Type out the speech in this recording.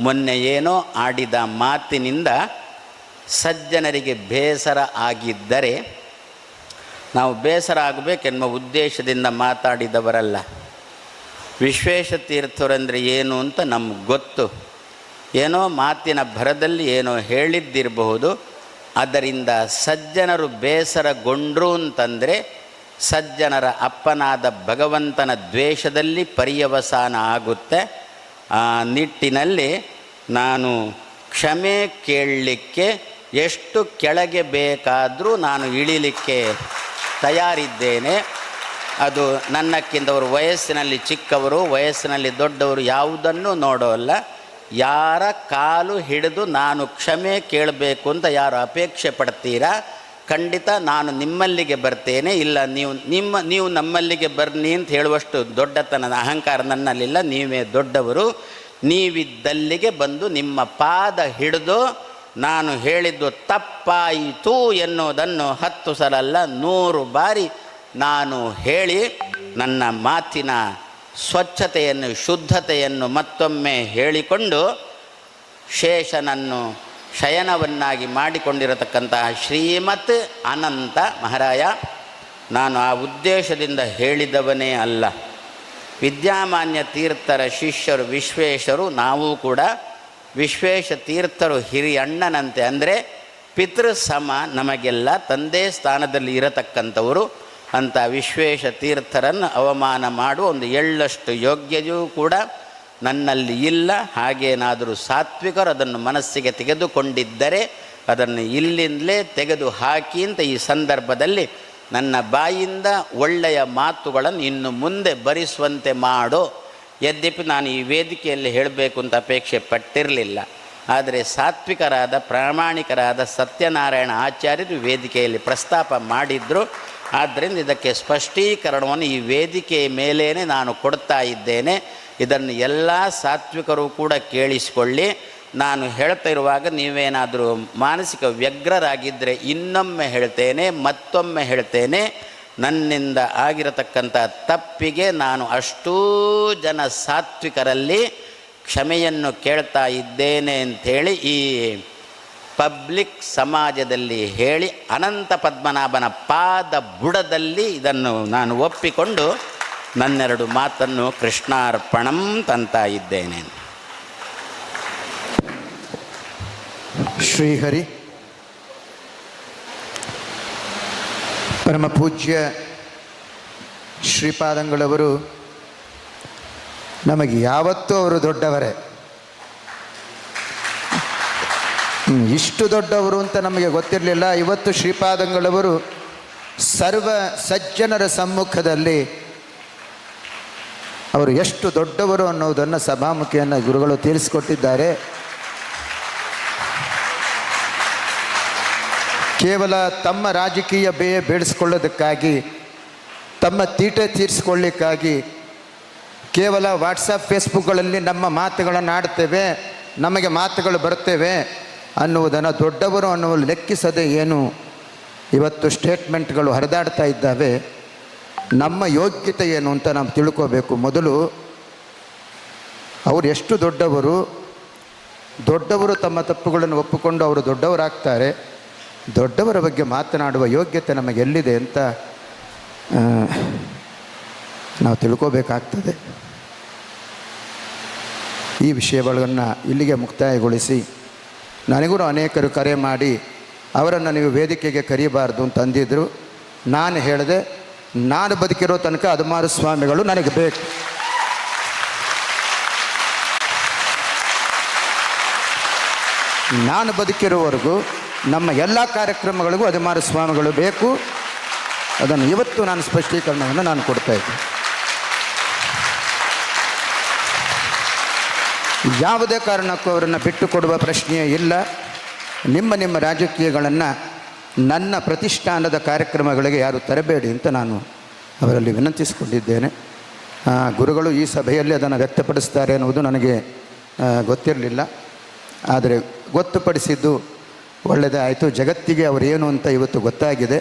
ಮೊನ್ನೆ ಏನೋ ಆಡಿದ ಮಾತಿನಿಂದ ಸಜ್ಜನರಿಗೆ ಬೇಸರ ಆಗಿದ್ದರೆ ನಾವು ಬೇಸರ ಆಗಬೇಕೆನ್ನುವ ಉದ್ದೇಶದಿಂದ ಮಾತಾಡಿದವರಲ್ಲ. ವಿಶ್ವೇಶ ತೀರ್ಥರಂದರೆ ಏನು ಅಂತ ನಮ್ಗೆ ಗೊತ್ತು. ಏನೋ ಮಾತಿನ ಭರದಲ್ಲಿ ಏನೋ ಹೇಳಿದ್ದಿರಬಹುದು. ಅದರಿಂದ ಸಜ್ಜನರು ಬೇಸರಗೊಂಡ್ರು ಅಂತಂದರೆ ಸಜ್ಜನರ ಅಪ್ಪನಾದ ಭಗವಂತನ ದ್ವೇಷದಲ್ಲಿ ಪರ್ಯವಸಾನ ಆಗುತ್ತೆ. ಆ ನಿಟ್ಟಿನಲ್ಲಿ ನಾನು ಕ್ಷಮೆ ಕೇಳಲಿಕ್ಕೆ ಎಷ್ಟು ಕೆಳಗೆ ಬೇಕಾದರೂ ನಾನು ಇಳಿಲಿಕ್ಕೆ ತಯಾರಿದ್ದೇನೆ. ಅದು ನನ್ನಕ್ಕಿಂತವರು ವಯಸ್ಸಿನಲ್ಲಿ ಚಿಕ್ಕವರು, ವಯಸ್ಸಿನಲ್ಲಿ ದೊಡ್ಡವರು ಯಾವುದನ್ನು ನೋಡೋಲ್ಲ. ಯಾರ ಕಾಲು ಹಿಡಿದು ನಾನು ಕ್ಷಮೆ ಕೇಳಬೇಕು ಅಂತ ಯಾರು ಅಪೇಕ್ಷೆ ಪಡ್ತೀರಾ? ಖಂಡಿತ ನಾನು ನಿಮ್ಮಲ್ಲಿಗೆ ಬರ್ತೇನೆ, ಇಲ್ಲ ನೀವು ನಿಮ್ಮ, ನೀವು ನಮ್ಮಲ್ಲಿಗೆ ಬರ್ನಿ ಅಂತ ಹೇಳುವಷ್ಟು ದೊಡ್ಡತನದ ಅಹಂಕಾರ ನನ್ನಲ್ಲಿಲ್ಲ, ನೀವೇ ದೊಡ್ಡವರು. ನೀವಿದ್ದಲ್ಲಿಗೆ ಬಂದು ನಿಮ್ಮ ಪಾದ ಹಿಡಿದು ನಾನು ಹೇಳಿದ್ದು ತಪ್ಪಾಯಿತು ಎನ್ನುವುದನ್ನು ಹತ್ತು ಸಲ ಅಲ್ಲ ನೂರು ಬಾರಿ ನಾನು ಹೇಳಿ ನನ್ನ ಮಾತಿನ ಸ್ವಚ್ಛತೆಯನ್ನು, ಶುದ್ಧತೆಯನ್ನು ಮತ್ತೊಮ್ಮೆ ಹೇಳಿಕೊಂಡು ಶೇಷನನ್ನು ಶಯನವನ್ನಾಗಿ ಮಾಡಿಕೊಂಡಿರತಕ್ಕಂತಹ ಶ್ರೀಮತ್ ಅನಂತ ಮಹಾರಾಯ, ನಾನು ಆ ಉದ್ದೇಶದಿಂದ ಹೇಳಿದವನೇ ಅಲ್ಲ. ವಿದ್ಯಾಮಾನ್ಯ ತೀರ್ಥರ ಶಿಷ್ಯರು, ವಿಶ್ವೇಶರು, ನಾವು ಕೂಡ ವಿಶ್ವೇಶ ತೀರ್ಥರು ಹಿರಿಯಣ್ಣನಂತೆ ಅಂದರೆ ಪಿತೃ ಸಮ ನಮಗೆಲ್ಲ ತಂದೆ ಸ್ಥಾನದಲ್ಲಿ ಇರತಕ್ಕಂಥವರು. ಅಂತ ವಿಶ್ವೇಶ ತೀರ್ಥರನ್ನು ಅವಮಾನ ಮಾಡುವ ಒಂದು ಎಳ್ಳಷ್ಟು ಯೋಗ್ಯತೆಯೂ ಕೂಡ ನನ್ನಲ್ಲಿ ಇಲ್ಲ, ಹಾಗೇನಾದರೂ ಸಾತ್ವಿಕರು ಅದನ್ನು ಮನಸ್ಸಿಗೆ ತೆಗೆದುಕೊಂಡಿದ್ದರೆ ಅದನ್ನು ಇಲ್ಲಿಂದಲೇ ತೆಗೆದು ಹಾಕಿ ಅಂತ ಈ ಸಂದರ್ಭದಲ್ಲಿ ನನ್ನ ಬಾಯಿಂದ ಒಳ್ಳೆಯ ಮಾತುಗಳನ್ನು ಇನ್ನು ಮುಂದೆ ಭರಿಸುವಂತೆ ಮಾಡೋ. ಯದ್ಯಪಿ ನಾನು ಈ ವೇದಿಕೆಯಲ್ಲಿ ಹೇಳಬೇಕು ಅಂತ ಅಪೇಕ್ಷೆ ಪಟ್ಟಿರಲಿಲ್ಲ. ಆದರೆ ಸಾತ್ವಿಕರಾದ, ಪ್ರಾಮಾಣಿಕರಾದ ಸತ್ಯನಾರಾಯಣ ಆಚಾರ್ಯರು ವೇದಿಕೆಯಲ್ಲಿ ಪ್ರಸ್ತಾಪ ಮಾಡಿದ್ರು. ಆದ್ದರಿಂದ ಇದಕ್ಕೆ ಸ್ಪಷ್ಟೀಕರಣವನ್ನು ಈ ವೇದಿಕೆಯ ಮೇಲೇ ನಾನು ಕೊಡ್ತಾ ಇದ್ದೇನೆ. ಇದನ್ನು ಎಲ್ಲ ಸಾತ್ವಿಕರು ಕೂಡ ಕೇಳಿಸಿಕೊಳ್ಳಿ. ನಾನು ಹೇಳ್ತಾ ಇರುವಾಗ ನೀವೇನಾದರೂ ಮಾನಸಿಕ ವ್ಯಗ್ರರಾಗಿದ್ದರೆ ಇನ್ನೊಮ್ಮೆ ಹೇಳ್ತೇನೆ, ಮತ್ತೊಮ್ಮೆ ಹೇಳ್ತೇನೆ. ನನ್ನಿಂದ ಆಗಿರತಕ್ಕಂಥ ತಪ್ಪಿಗೆ ನಾನು ಅಷ್ಟೂ ಜನ ಸಾತ್ವಿಕರಲ್ಲಿ ಕ್ಷಮೆಯನ್ನು ಕೇಳ್ತಾ ಇದ್ದೇನೆ ಅಂಥೇಳಿ ಈ ಪಬ್ಲಿಕ್ ಸಮಾಜದಲ್ಲಿ ಹೇಳಿ ಅನಂತ ಪದ್ಮನಾಭನ ಪಾದ ಬುಡದಲ್ಲಿ ಇದನ್ನು ನಾನು ಒಪ್ಪಿಕೊಂಡು ನನ್ನೆರಡು ಮಾತನ್ನು ಕೃಷ್ಣಾರ್ಪಣಂ ತಂತ ಇದ್ದೇನೆ. ಶ್ರೀಹರಿ ಪರಮ ಪೂಜ್ಯ ಶ್ರೀಪಾದಂಗಳವರು, ನಮಗೆ ಯಾವತ್ತೂ ಅವರು ದೊಡ್ಡವರೇ. ಇಷ್ಟು ದೊಡ್ಡವರು ಅಂತ ನಮಗೆ ಗೊತ್ತಿರಲಿಲ್ಲ. ಇವತ್ತು ಶ್ರೀಪಾದಂಗಳವರು ಸರ್ವ ಸಜ್ಜನರ ಸಮ್ಮುಖದಲ್ಲಿ ಅವರು ಎಷ್ಟು ದೊಡ್ಡವರು ಅನ್ನೋದನ್ನು ಸಭಾಮುಖಿಯನ್ನು ಗುರುಗಳು ತಿಳಿಸಿಕೊಟ್ಟಿದ್ದಾರೆ. ಕೇವಲ ತಮ್ಮ ರಾಜಕೀಯ ಬೇಯ ಬೇಡಿಸ್ಕೊಳ್ಳೋದಕ್ಕಾಗಿ ತಮ್ಮ ತೀಟೆ ತೀರಿಸ್ಕೊಳ್ಳಿಕ್ಕಾಗಿ, ಕೇವಲ ವಾಟ್ಸಪ್ ಫೇಸ್ಬುಕ್ಗಳಲ್ಲಿ ನಮ್ಮ ಮಾತುಗಳನ್ನು ಆಡ್ತೇವೆ ನಮಗೆ ಮಾತುಗಳು ಬರ್ತೇವೆ ಅನ್ನುವುದನ್ನು ದೊಡ್ಡವರು ಅನ್ನುವ ಲೆಕ್ಕಿಸದೆ ಏನು ಇವತ್ತು ಸ್ಟೇಟ್ಮೆಂಟ್ಗಳು ಹರಿದಾಡ್ತಾ ಇದ್ದಾವೆ. ನಮ್ಮ ಯೋಗ್ಯತೆ ಏನು ಅಂತ ನಾವು ತಿಳ್ಕೋಬೇಕು. ಮೊದಲು ಅವರು ಎಷ್ಟು ದೊಡ್ಡವರು ದೊಡ್ಡವರು ತಮ್ಮ ತಪ್ಪುಗಳನ್ನು ಒಪ್ಪಿಕೊಂಡು ಅವರು ದೊಡ್ಡವರಾಗ್ತಾರೆ. ದೊಡ್ಡವರ ಬಗ್ಗೆ ಮಾತನಾಡುವ ಯೋಗ್ಯತೆ ನಮಗೆ ಎಲ್ಲಿದೆ ಅಂತ ನಾವು ತಿಳ್ಕೋಬೇಕಾಗ್ತದೆ. ಈ ವಿಷಯಗಳನ್ನು ಇಲ್ಲಿಗೆ ಮುಕ್ತಾಯಗೊಳಿಸಿ, ನನಗೂ ಅನೇಕರು ಕರೆ ಮಾಡಿ, ಅವರನ್ನು ನೀವು ವೇದಿಕೆಗೆ ಕರೀಬಾರ್ದು ಅಂತಂದಿದ್ದರು ನಾನು ಹೇಳಿದೆ ನಾನು ಬದುಕಿರೋ ತನಕ ಅಧಿಮಾರು ಸ್ವಾಮಿಗಳು ನನಗೆ ಬೇಕು. ನಾನು ಬದುಕಿರುವವರೆಗೂ ನಮ್ಮ ಎಲ್ಲ ಕಾರ್ಯಕ್ರಮಗಳಿಗೂ ಅಧಿಮಾರು ಸ್ವಾಮಿಗಳು ಬೇಕು. ಅದನ್ನು ಇವತ್ತು ನಾನು ಸ್ಪಷ್ಟೀಕರಣವನ್ನು ನಾನು ಕೊಡ್ತಾ ಇದ್ದೀನಿ ಯಾವುದೇ ಕಾರಣಕ್ಕೂ ಅವರನ್ನು ಬಿಟ್ಟು ಕೊಡುವ ಪ್ರಶ್ನೆಯೇ ಇಲ್ಲ. ನಿಮ್ಮ ನಿಮ್ಮ ರಾಜಕೀಯಗಳನ್ನು ನನ್ನ ಪ್ರತಿಷ್ಠಾನದ ಕಾರ್ಯಕ್ರಮಗಳಿಗೆ ಯಾರು ತರಬೇಡಿ ಅಂತ ನಾನು ಅವರಲ್ಲಿ ವಿನಂತಿಸಿಕೊಂಡಿದ್ದೇನೆ. ಗುರುಗಳು ಈ ಸಭೆಯಲ್ಲಿ ಅದನ್ನು ವ್ಯಕ್ತಪಡಿಸ್ತಾರೆ ಅನ್ನುವುದು ನನಗೆ ಗೊತ್ತಿರಲಿಲ್ಲ. ಆದರೆ ಗೊತ್ತುಪಡಿಸಿದ್ದು ಒಳ್ಳೆಯದೇ ಆಯಿತು ಜಗತ್ತಿಗೆ ಅವರೇನು ಅಂತ ಇವತ್ತು ಗೊತ್ತಾಗಿದೆ.